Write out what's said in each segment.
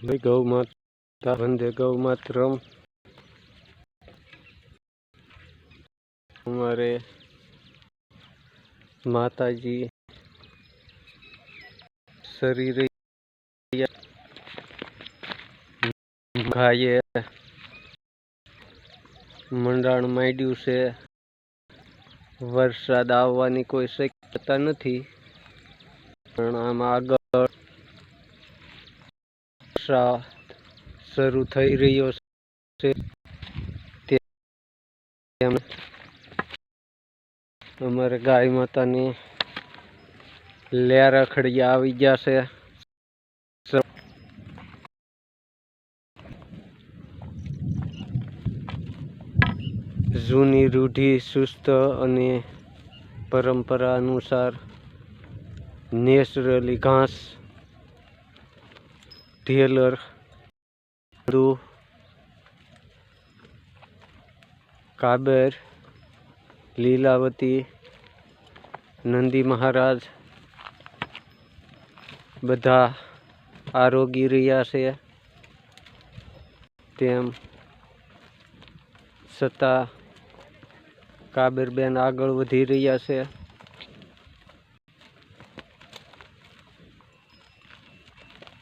ગૌ માતા વંદે ગૌ માતરમ અમારે માતાજી શરીર ગાયે મંડાણ માંડ્યું છે વરસાદ આવવાની કોઈ શક્યતા નથી પણ આમાં આગળ વરસાદ શરૂ થઈ રહ્યો છે. અમારે ગાય માતાની લેરખડી આવી ગયા છે. જૂની રૂઢિ સુસ્ત અને પરંપરા અનુસાર નેચરલી ઘાસ ઢેલર દુ કાબર, લીલાવતી, નંદી મહારાજ, બધા આરોગી રહ્યા છે. તેમ છતાં કાબરબેન આગળ વધી રહ્યા છે.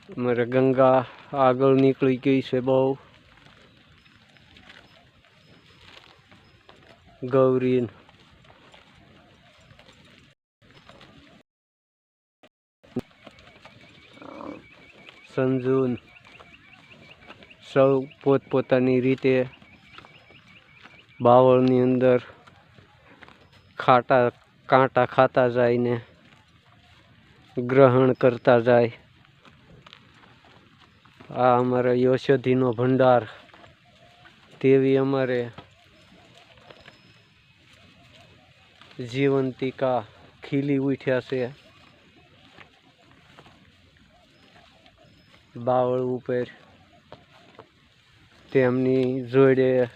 અમારે ગંગા આગળ નીકળી ગઈ છે બહુ. ગૌરી સંજુન. સૌ પોતપોતાની રીતે બાવળની અંદર ખાટા, કાંટા ખાતા જાય ને ગ્રહણ કરતા જાય. આ અમારે યશોધીનો ભંડાર. તેવી અમારે જીવંતિકા ખીલી ઉઠ્યા છે. બાવળ ઉપર. તેમની જોડે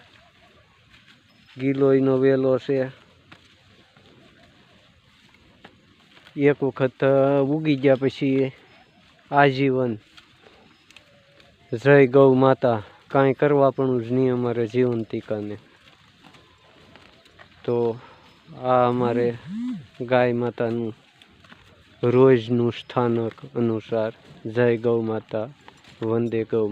ગિલોયનો વેલો છે. એક વખત ઉગી ગયા પછી આજીવન જય ગૌ માતા. કાંઈ કરવા પણ જ નહીં અમારે જીવંતિકાને. તો આ અમારે ગાય માતાનું રોજનું સ્થાનક અનુસાર જય ગૌ માતા, વંદે ગૌ માતા.